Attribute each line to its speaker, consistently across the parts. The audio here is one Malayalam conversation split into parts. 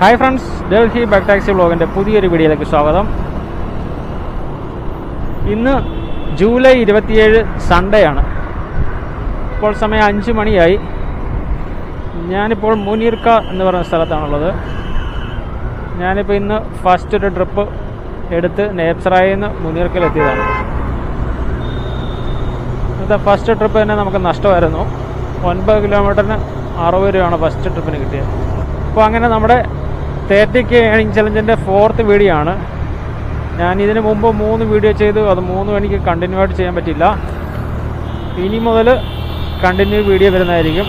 Speaker 1: Hi friends Delhi back taxi ബ്ലോഗിന്റെ പുതിയൊരു വീഡിയോയിലേക്ക് സ്വാഗതം. ഇന്ന് ജൂലൈ ഇരുപത്തിയേഴ് സൺഡേ ആണ്. ഇപ്പോൾ സമയം അഞ്ച് മണിയായി. ഞാനിപ്പോൾ മുനീർക്ക എന്ന് പറയുന്ന സ്ഥലത്താണുള്ളത്. ഞാനിപ്പോൾ ഇന്ന് ഫസ്റ്റ് ഒരു ട്രിപ്പ് എടുത്ത് നേപ്സറായിൽ നിന്ന് മുനീർക്കയിലെത്തിയതാണ് ഇന്നത്തെ ഫസ്റ്റ് ട്രിപ്പ് തന്നെ നമുക്ക് നഷ്ടമായിരുന്നു. ഒൻപത് കിലോമീറ്ററിന് അറുപത് രൂപയാണ് ഫസ്റ്റ് ട്രിപ്പിന് കിട്ടിയത്. അപ്പോൾ അങ്ങനെ നമ്മുടെ തേർട്ടി കെ ഏണിംഗ് ചലഞ്ചിന്റെ ഫോർത്ത് വീഡിയോ ആണ് ഞാൻ ഇതിന് മുമ്പ് മൂന്ന് വീഡിയോ ചെയ്തു. അത് മൂന്നും എനിക്ക് കണ്ടിന്യൂ ആയിട്ട് ചെയ്യാൻ പറ്റില്ല. ഇനി മുതൽ കണ്ടിന്യൂ വീഡിയോ വരുന്നതായിരിക്കും.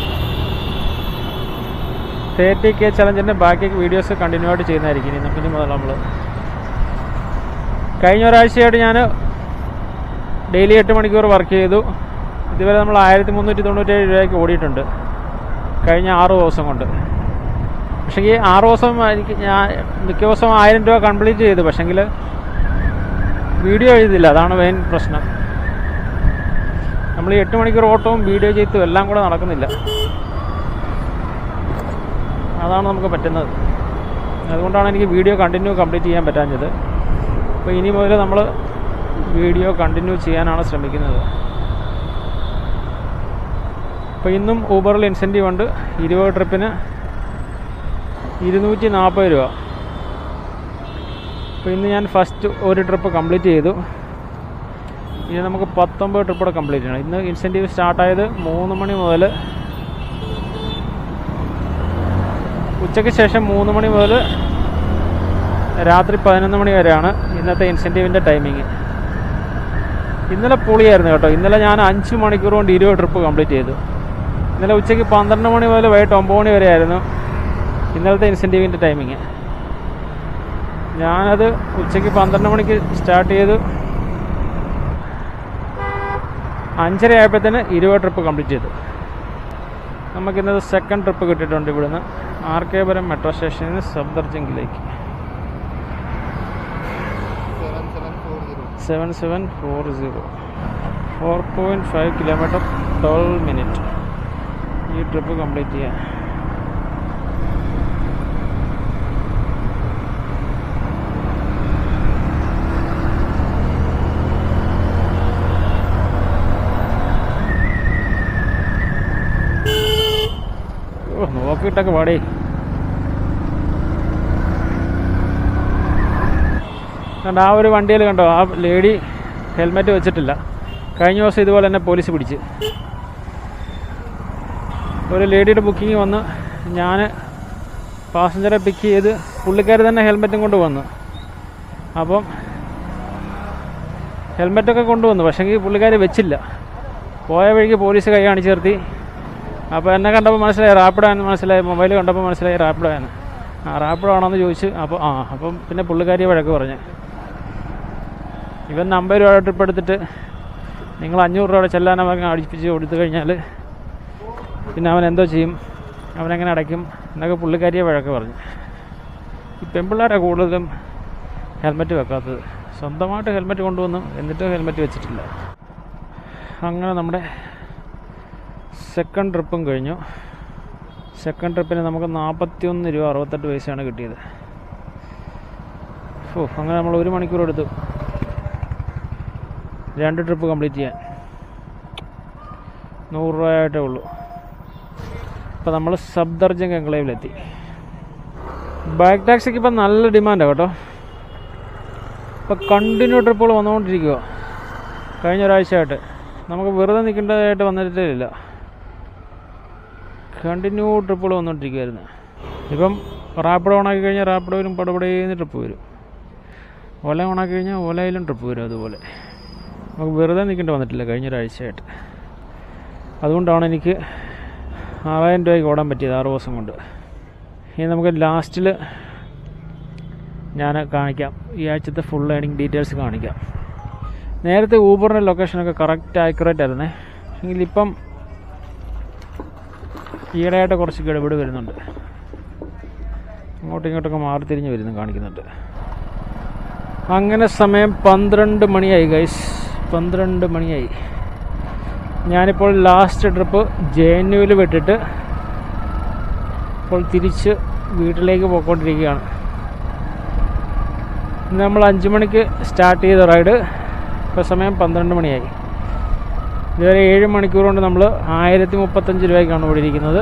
Speaker 1: തേർട്ടി കെ ചലഞ്ചിന്റെ ബാക്കി വീഡിയോസ് കണ്ടിന്യൂ ആയിട്ട് ചെയ്യുന്നതായിരിക്കും. ഇനി ഇനി മുതൽ നമ്മൾ കഴിഞ്ഞ ഒരാഴ്ചയായിട്ട് ഞാൻ ഡെയിലി എട്ട് മണിക്കൂർ വർക്ക് ചെയ്തു. ഇതുവരെ നമ്മൾ ആയിരത്തി മുന്നൂറ്റി തൊണ്ണൂറ്റേഴ് രൂപയ്ക്ക് ഓടിയിട്ടുണ്ട്. കഴിഞ്ഞ ആറ് ദിവസം കൊണ്ട്. പക്ഷേ ഈ ആറ് ദിവസം എനിക്ക് ഞാൻ മിക്ക ദിവസവും ആയിരം രൂപ കംപ്ലീറ്റ് ചെയ്തു. പക്ഷെങ്കിൽ വീഡിയോ എഴുതില്ല. അതാണ് മെയിൻ പ്രശ്നം. നമ്മൾ എട്ട് മണിക്കൂർ ഓട്ടവും വീഡിയോ ചെയ്തും എല്ലാം കൂടെ നടക്കുന്നില്ല. അതാണ് നമുക്ക് പറ്റുന്നത്. അതുകൊണ്ടാണ് എനിക്ക് വീഡിയോ കണ്ടിന്യൂ കംപ്ലീറ്റ് ചെയ്യാൻ പറ്റാഞ്ഞത്. അപ്പോൾ ഇനി മുതൽ നമ്മൾ വീഡിയോ കണ്ടിന്യൂ ചെയ്യാനാണ് ശ്രമിക്കുന്നത്. അപ്പോൾ ഇന്നും ഊബറിൽ ഇൻസെന്റീവ് ഉണ്ട്. ഇരുപത് ട്രിപ്പിന് ഇരുന്നൂറ്റി നാൽപ്പത് രൂപ. അപ്പോൾ ഇന്ന് ഞാൻ ഫസ്റ്റ് ഒരു ട്രിപ്പ് കംപ്ലീറ്റ് ചെയ്തു. ഇനി നമുക്ക് പത്തൊമ്പത് ട്രിപ്പ് കൂടെ കംപ്ലീറ്റ് ചെയ്യണം. ഇന്ന് ഇൻസെന്റീവ് സ്റ്റാർട്ടായത് മൂന്ന് മണി മുതൽ ഉച്ചയ്ക്ക് ശേഷം മൂന്ന് മണി മുതൽ രാത്രി പതിനൊന്ന് മണി വരെയാണ് ഇന്നത്തെ ഇൻസെന്റീവിന്റെ ടൈമിങ് ഇന്നലെ പൊളിയായിരുന്നു കേട്ടോ. ഇന്നലെ ഞാൻ അഞ്ച് മണിക്കൂർ കൊണ്ട് ഇരുപത് ട്രിപ്പ് കംപ്ലീറ്റ് ചെയ്തു. ഇന്നലെ ഉച്ചയ്ക്ക് പന്ത്രണ്ട് മണി മുതൽ വൈകിട്ട് ഒമ്പത് മണി വരെ ആയിരുന്നു. ഇന്നലത്തെ ഇൻസെന്റീവിന്റെ ടൈമിങ് ഞാനത് ഉച്ചയ്ക്ക് പന്ത്രണ്ട് മണിക്ക് സ്റ്റാർട്ട് ചെയ്ത്. അഞ്ചര ആയപ്പോഴത്തേന് ഇരുപത് ട്രിപ്പ് കംപ്ലീറ്റ് ചെയ്തു. നമുക്കിന്നത് സെക്കൻഡ് ട്രിപ്പ് കിട്ടിയിട്ടുണ്ട് ഇവിടുന്ന്. ആർ കെ പുരം മെട്രോ സ്റ്റേഷനിൽ നിന്ന് സബ്ദർജംഗിലേക്ക് seven seven four zero four point five kilometre twelve minute ഈ ട്രിപ്പ് കംപ്ലീറ്റ് ചെയ്യാൻ. നോക്കിയിട്ടൊക്കെ പാടേ. കണ്ടോ ആ ഒരു വണ്ടിയിൽ കണ്ടോ ആ ലേഡി ഹെൽമെറ്റ് വെച്ചിട്ടില്ല. കഴിഞ്ഞ ദിവസം ഇതുപോലെ തന്നെ പോലീസ് പിടിച്ച്. ഒരു ലേഡിയുടെ ബുക്കിംഗ് വന്ന് ഞാൻ പാസഞ്ചറെ പിക്ക് ചെയ്ത് പുള്ളിക്കാർ തന്നെ ഹെൽമെറ്റും കൊണ്ട് വന്നു. അപ്പം ഹെൽമെറ്റൊക്കെ കൊണ്ടുവന്നു പക്ഷേങ്കിൽ പുള്ളിക്കാർ വെച്ചില്ല. പോയ വഴിക്ക് പോലീസ് കൈ കാണിച്ചു നിർത്തി. അപ്പോൾ എന്നെ കണ്ടപ്പോൾ മനസ്സിലായി റാപ്പിഡോ എന്ന് മനസ്സിലായി മൊബൈൽ കണ്ടപ്പോൾ മനസ്സിലായി റാപ്പിഡോ ആണ് ആ റാപ്പിഡോ ആണോ എന്ന് ചോദിച്ചു അപ്പോൾ ആ അപ്പം പിന്നെ പുള്ളിക്കാരി വഴക്ക് പറഞ്ഞു. ഇവൻ അമ്പത് രൂപ ട്രിപ്പ് എടുത്തിട്ട് നിങ്ങൾ അഞ്ഞൂറ് രൂപയുടെ ചെല്ലാൻ അവൻ അടിപ്പിച്ച് കൊടുത്തു കഴിഞ്ഞാൽ പിന്നെ അവൻ എന്തോ ചെയ്യും? അവനെങ്ങനെ അടയ്ക്കും? എന്നൊക്കെ പുള്ളിക്കാരിയെ വഴക്ക് പറഞ്ഞു. ഈ പെൺപിള്ളേരാണ് കൂടുതലും ഹെൽമെറ്റ് വെക്കാത്തത്? സ്വന്തമായിട്ട് ഹെൽമെറ്റ് കൊണ്ടുവന്നു എന്നിട്ടും ഹെൽമെറ്റ് വെച്ചിട്ടില്ല. അങ്ങനെ നമ്മുടെ സെക്കൻഡ് ട്രിപ്പും കഴിഞ്ഞു. സെക്കൻഡ് ട്രിപ്പിന് നമുക്ക് നാൽപ്പത്തിയൊന്ന് രൂപ അറുപത്തെട്ട് പൈസയാണ് കിട്ടിയത്. ഓ അങ്ങനെ നമ്മൾ ഒരു മണിക്കൂർ എടുത്തു. രണ്ട് ട്രിപ്പ് കംപ്ലീറ്റ് ചെയ്യാൻ. നൂറ് രൂപയായിട്ടേ ഉള്ളൂ. അപ്പോൾ നമ്മൾ സബ്ദർജംഗ് എൻക്ലേവിലെത്തി ബാക്ക് ടാക്സിക്ക് ഇപ്പം നല്ല ഡിമാൻഡാണ് കേട്ടോ. ഇപ്പോൾ കണ്ടിന്യൂ ട്രിപ്പുകൾ വന്നുകൊണ്ടിരിക്കുക കഴിഞ്ഞ ഒരാഴ്ചയായിട്ട്. നമുക്ക് വെറുതെ നിൽക്കേണ്ടതായിട്ട് വന്നിട്ടേ ഇല്ല. കണ്ടിന്യൂ ട്രിപ്പുകൾ വന്നുകൊണ്ടിരിക്കുമായിരുന്നു ഇപ്പം റാപ്പിഡ് ഓണാക്കി കഴിഞ്ഞാൽ റാപ്പിഡ് വരും പടപടേന്ന് ട്രിപ്പ് വരും. ഓല ഓണാക്കി കഴിഞ്ഞാൽ ഓലയിലും ട്രിപ്പ് വരും അതുപോലെ. നമുക്ക് വെറുതെ നിൽക്കേണ്ടി വന്നിട്ടില്ല കഴിഞ്ഞ ഒരാഴ്ചയായിട്ട് അതുകൊണ്ടാണ് എനിക്ക് ആറായിരം രൂപയ്ക്ക് ഓടാൻ പറ്റിയത് ആറ് ദിവസം കൊണ്ട്. ഇനി നമുക്ക് ലാസ്റ്റിൽ ഞാൻ കാണിക്കാം. ഈ ആഴ്ചത്തെ ഫുൾ ഏണിംഗ് ഡീറ്റെയിൽസ് കാണിക്കാം. നേരത്തെ ഊബറിന്റെ ലൊക്കേഷനൊക്കെ കറക്റ്റ് ആക്യുറേറ്റ് ആയിരുന്നേ. എങ്കിൽ ഇപ്പം ഈയിടെയായിട്ട് കുറച്ച് ഗഡബിട് വരുന്നുണ്ട്. അങ്ങോട്ടും ഇങ്ങോട്ടൊക്കെ മാറി തിരിഞ്ഞ് വരുന്നു കാണിക്കുന്നുണ്ട്. അങ്ങനെ സമയം പന്ത്രണ്ട് മണിയായി ഗൈസ് പന്ത്രണ്ട് മണിയായി. ഞാനിപ്പോൾ ലാസ്റ്റ് ട്രിപ്പ് ജെ എൻ യുവിൽ വിട്ടിട്ട് ഇപ്പോൾ തിരിച്ച് വീട്ടിലേക്ക് പോയിക്കൊണ്ടിരിക്കുകയാണ്. നമ്മൾ അഞ്ച് മണിക്ക് സ്റ്റാർട്ട് ചെയ്ത റൈഡ് ഇപ്പോൾ സമയം പന്ത്രണ്ട് മണിയായി. ഇതുവരെ ഏഴ് മണിക്കൂർ കൊണ്ട് നമ്മൾ ആയിരത്തി മുപ്പത്തഞ്ച് രൂപയ്ക്കാണ് ഓടിയിരിക്കുന്നത്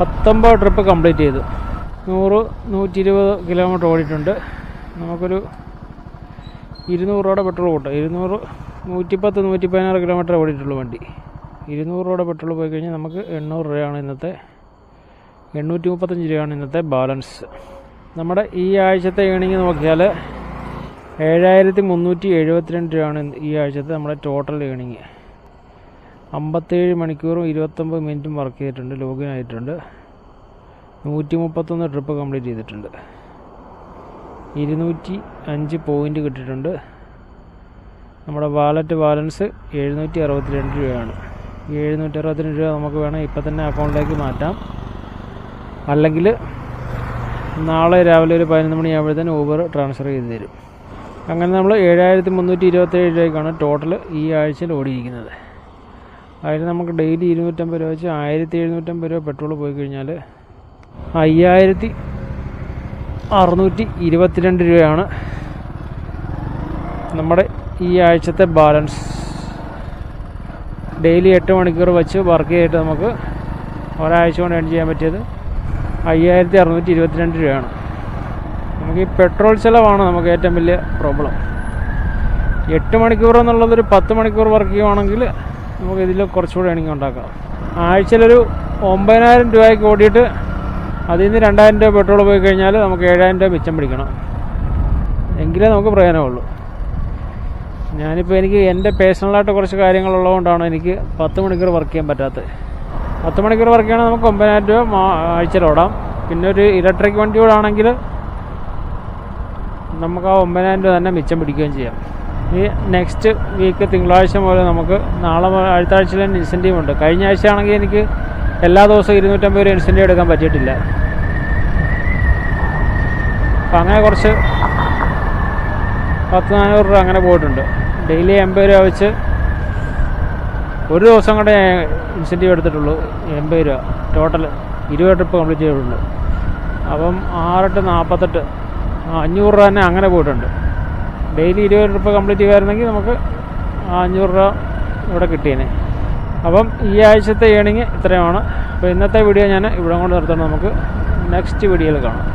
Speaker 1: പത്തൊമ്പത് ട്രിപ്പ് കംപ്ലീറ്റ് ചെയ്തു. നൂറ് നൂറ്റി ഇരുപത് കിലോമീറ്റർ ഓടിയിട്ടുണ്ട്. നമുക്കൊരു ഇരുന്നൂറ് രൂപയുടെ പെട്രോൾ കൂട്ടാം. ഇരുന്നൂറ് നൂറ്റിപ്പത്ത് നൂറ്റി പതിനാറ് കിലോമീറ്റർ ഓടിയിട്ടുള്ളൂ വണ്ടി. ഇരുന്നൂറ് രൂപയുടെ പെട്രോൾ പോയി കഴിഞ്ഞാൽ നമുക്ക് എണ്ണൂറ് രൂപയാണ് ഇന്നത്തെ എണ്ണൂറ്റി മുപ്പത്തഞ്ച് രൂപയാണ് ഇന്നത്തെ ബാലൻസ്. നമ്മുടെ ഈ ആഴ്ചത്തെ ഏണിങ് നോക്കിയാൽ ഏഴായിരത്തി മുന്നൂറ്റി എഴുപത്തിരണ്ട് രൂപയാണ് ഈ ആഴ്ചത്തെ നമ്മുടെ ടോട്ടൽ ഏണിങ് അമ്പത്തേഴ് മണിക്കൂറും ഇരുപത്തൊമ്പത് മിനിറ്റും വർക്ക് ചെയ്തിട്ടുണ്ട് ലോഗിൻ ആയിട്ടുണ്ട്. നൂറ്റി മുപ്പത്തൊന്ന് ട്രിപ്പ് കംപ്ലീറ്റ് ചെയ്തിട്ടുണ്ട്. ഇരുന്നൂറ്റി അഞ്ച് പോയിന്റ് കിട്ടിയിട്ടുണ്ട്. നമ്മുടെ വാലറ്റ് ബാലൻസ് എഴുന്നൂറ്റി അറുപത്തിരണ്ട് രൂപയാണ്. ഈ എഴുന്നൂറ്റി അറുപത്തിരണ്ട് രൂപ നമുക്ക് വേണം ഇപ്പം തന്നെ അക്കൗണ്ടിലേക്ക് മാറ്റാം. അല്ലെങ്കിൽ നാളെ രാവിലെ ഒരു പതിനൊന്ന് മണിയാകുമ്പോഴത്തേന് ഊബർ ട്രാൻസ്ഫർ ചെയ്ത് തരും. അങ്ങനെ നമ്മൾ ഏഴായിരത്തി മുന്നൂറ്റി ഇരുപത്തേഴ് രൂപയ്ക്കാണ് ടോട്ടൽ ഈ ആഴ്ചയിൽ ഓടിയിരിക്കുന്നത്. അതിൽ നമുക്ക് ഡെയിലി ഇരുന്നൂറ്റമ്പത് രൂപ വെച്ച് ആയിരത്തി എഴുന്നൂറ്റമ്പത് രൂപ പെട്രോൾ പോയി കഴിഞ്ഞാൽ അയ്യായിരത്തി അറുന്നൂറ്റി ഇരുപത്തിരണ്ട് രൂപയാണ് നമ്മുടെ ഈ ആഴ്ചത്തെ ബാലൻസ് ഡെയിലി എട്ട് മണിക്കൂർ വെച്ച് വർക്ക് ചെയ്തിട്ട് നമുക്ക് ഒരാഴ്ച കൊണ്ട് ഏൺ ചെയ്യാൻ പറ്റിയത് അയ്യായിരത്തി അറുന്നൂറ്റി ഇരുപത്തിരണ്ട് രൂപയാണ്. നമുക്ക് ഈ പെട്രോൾ ചിലവാണ് നമുക്ക് ഏറ്റവും വലിയ പ്രോബ്ലം എട്ട് മണിക്കൂർ എന്നുള്ളതൊരു പത്ത് മണിക്കൂർ വർക്ക് ചെയ്യുവാണെങ്കിൽ നമുക്ക് ഇതിൽ കുറച്ചുകൂടി ഏണിങ് ഉണ്ടാക്കാം. ആഴ്ചയിലൊരു ഒമ്പതിനായിരം രൂപയ്ക്ക് ഓടിയിട്ട് അതിൽ നിന്ന് രണ്ടായിരം രൂപ പെട്രോൾ പോയി കഴിഞ്ഞാൽ നമുക്ക് ഏഴായിരം രൂപ മിച്ചം പിടിക്കണം. എങ്കിലേ നമുക്ക് പ്രയോജനമുള്ളൂ. ഞാനിപ്പോൾ എനിക്ക് എന്റെ പേഴ്സണലായിട്ട് കുറച്ച് കാര്യങ്ങളുള്ളതുകൊണ്ടാണ് എനിക്ക് പത്ത് മണിക്കൂർ വർക്ക് ചെയ്യാൻ പറ്റാത്തത്. പത്ത് മണിക്കൂർ വർക്ക് ചെയ്യണമെങ്കിൽ നമുക്ക് ഒമ്പതിനായിരം രൂപ ആഴ്ചയിലോടാം പിന്നെ ഒരു ഇലക്ട്രിക് വണ്ടിയോടാണെങ്കിൽ നമുക്ക് ആ ഒമ്പതിനായിരം രൂപ തന്നെ മിച്ചം പിടിക്കുകയും ചെയ്യാം. ഈ നെക്സ്റ്റ് വീക്ക് തിങ്കളാഴ്ച മുതൽ നമുക്ക് നാളെ അടുത്ത ആഴ്ചയിൽ തന്നെ ഇൻസെന്റീവ് ഉണ്ട്. കഴിഞ്ഞ ആഴ്ച ആണെങ്കിൽ എനിക്ക് എല്ലാ ദിവസവും ഇരുന്നൂറ്റമ്പത് രൂപ ഇൻസെന്റീവ് എടുക്കാൻ പറ്റിയിട്ടില്ല. അപ്പം അങ്ങനെ കുറച്ച് പത്ത് നാനൂറ് രൂപ അങ്ങനെ പോയിട്ടുണ്ട്. ഡെയിലി എൺപത് രൂപ വെച്ച് ഒരു ദിവസം കൊണ്ട് ഇൻസെന്റീവ് എടുത്തിട്ടുള്ളൂ. എൺപത് രൂപ. ടോട്ടൽ ഇരുപത് ട്രിപ്പ് കംപ്ലീറ്റ് ചെയ്തിട്ടുണ്ട്. അപ്പം ആറെട്ട് നാൽപ്പത്തെട്ട് അഞ്ഞൂറ് രൂപ തന്നെ അങ്ങനെ പോയിട്ടുണ്ട്. ഡെയിലി ഇരുപത് ട്രിപ്പ് കംപ്ലീറ്റ് ചെയ്യുമായിരുന്നെങ്കിൽ നമുക്ക് അഞ്ഞൂറ് രൂപ ഇവിടെ കിട്ടിയേനെ. അപ്പം ഈ ആഴ്ചത്തെ ഏണിങ് ഇത്രയുമാണ്. അപ്പോൾ ഇന്നത്തെ വീഡിയോ ഞാൻ ഇവിടെ കൊണ്ട് നിർത്തണം നമുക്ക് നെക്സ്റ്റ് വീഡിയോയിൽ കാണാം.